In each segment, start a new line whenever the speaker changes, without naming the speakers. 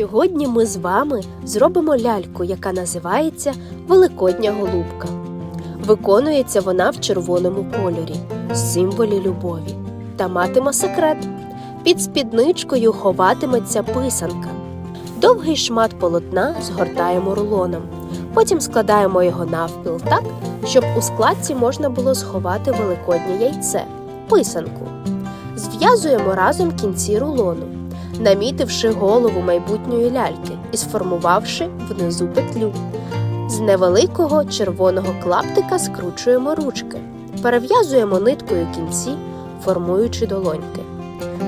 Сьогодні ми з вами зробимо ляльку, яка називається Великодня голубка. Виконується вона в червоному кольорі, символі любові, та матиме секрет. Під спідничкою ховатиметься писанка. Довгий шмат полотна згортаємо рулоном. Потім складаємо його навпіл так, щоб у складці можна було сховати великоднє яйце писанку. Зв'язуємо разом кінці рулону, намітивши голову майбутньої ляльки і сформувавши внизу петлю. З невеликого червоного клаптика скручуємо ручки, перев'язуємо ниткою кінці, формуючи долоньки.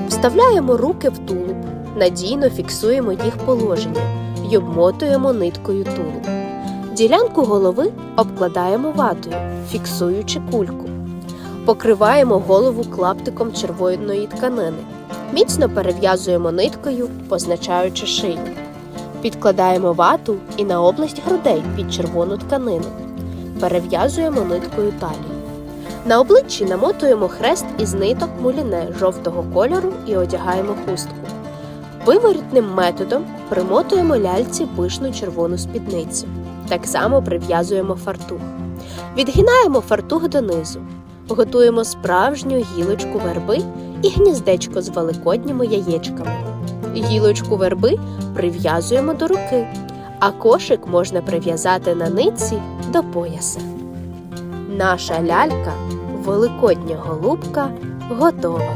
Вставляємо руки в тулуб, надійно фіксуємо їх положення й обмотуємо ниткою тулуб. Ділянку голови обкладаємо ватою, фіксуючи кульку. Покриваємо голову клаптиком червоної тканини. Міцно перев'язуємо ниткою, позначаючи шию. Підкладаємо вату і на область грудей під червону тканину. Перев'язуємо ниткою талію. На обличчі намотуємо хрест із ниток муліне жовтого кольору і одягаємо хустку. Виворітним методом примотуємо ляльці пишну червону спідницю. Так само прив'язуємо фартух. Відгинаємо фартух донизу. Готуємо справжню гілочку верби і гніздечко з великодніми яєчками. Гілочку верби прив'язуємо до руки, а кошик можна прив'язати на нитці до пояса. Наша лялька, великодня голубка, готова.